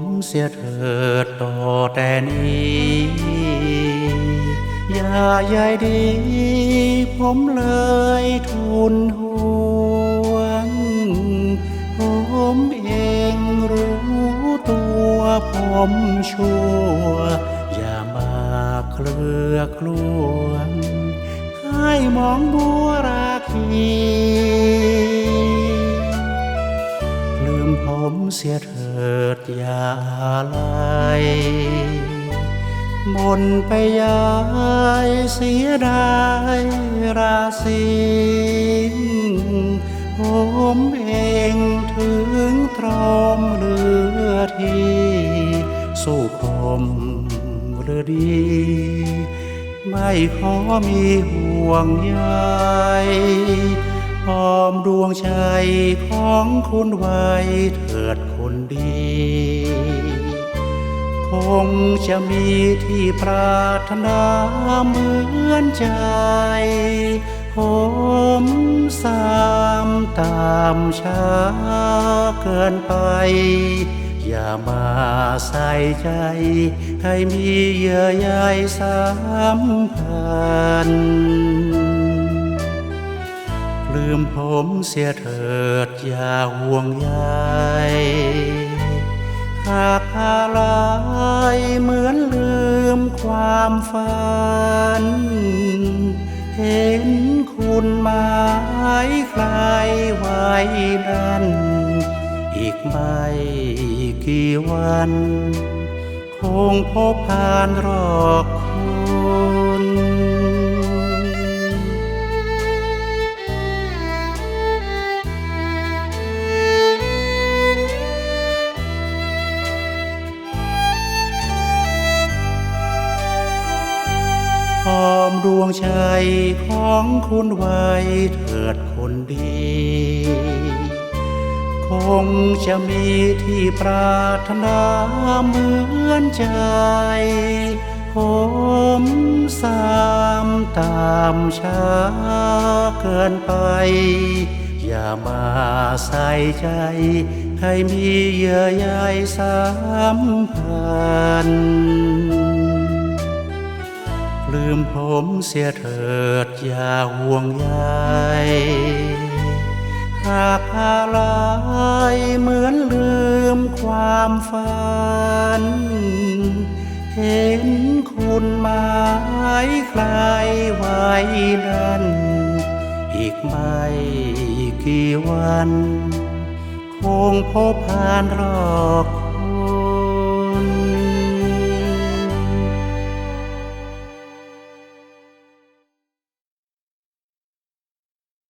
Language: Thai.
มเสียเถิดต่อแต่นี้ อย่าใยดี ผมเลยทุนห่วง ผมเองรู้ตัวผมชั่ว อย่ามาเคลือกลวง ให้มองบัวราคีลืมผมเสียเถิด อย่าอะไรมนไปยายเสียดายราศีผมเองถึงตรอมเลือที่สู้คมหรือดี ไม่ขอมีห่วงใย หอมดวงใจของคุณไว้เถิดคนดี คงจะมีที่ปรารถนาเหมือนใจผมสามตามช้าเกินไป อย่ามาใส่ใจ ให้มีเยื่อใยสัมพัน มผมเสียเถิดอย่าห่วงใยหากอะไรเหมือนลืมความฝัน เห็นคุณหมายใครไว้นั้น อีกไม่กี่วัน คงพบผ่านรอกคุณ มดวงใจของคุณไว้เถิดคนดี คงจะมีที่ปรารถนาเหมือนใจ ผมสามตามช้าเกินไป อย่ามาใส่ใจ ให้มีเยื่อใยสัมพัน ลืมผมเสียเถิดอย่าห่วงใยหากอะไรเหมือนลืมความฝัน เห็นคุณหมายใครไว้นั้น อีกไม่กี่วัน คงพบผ่านรอก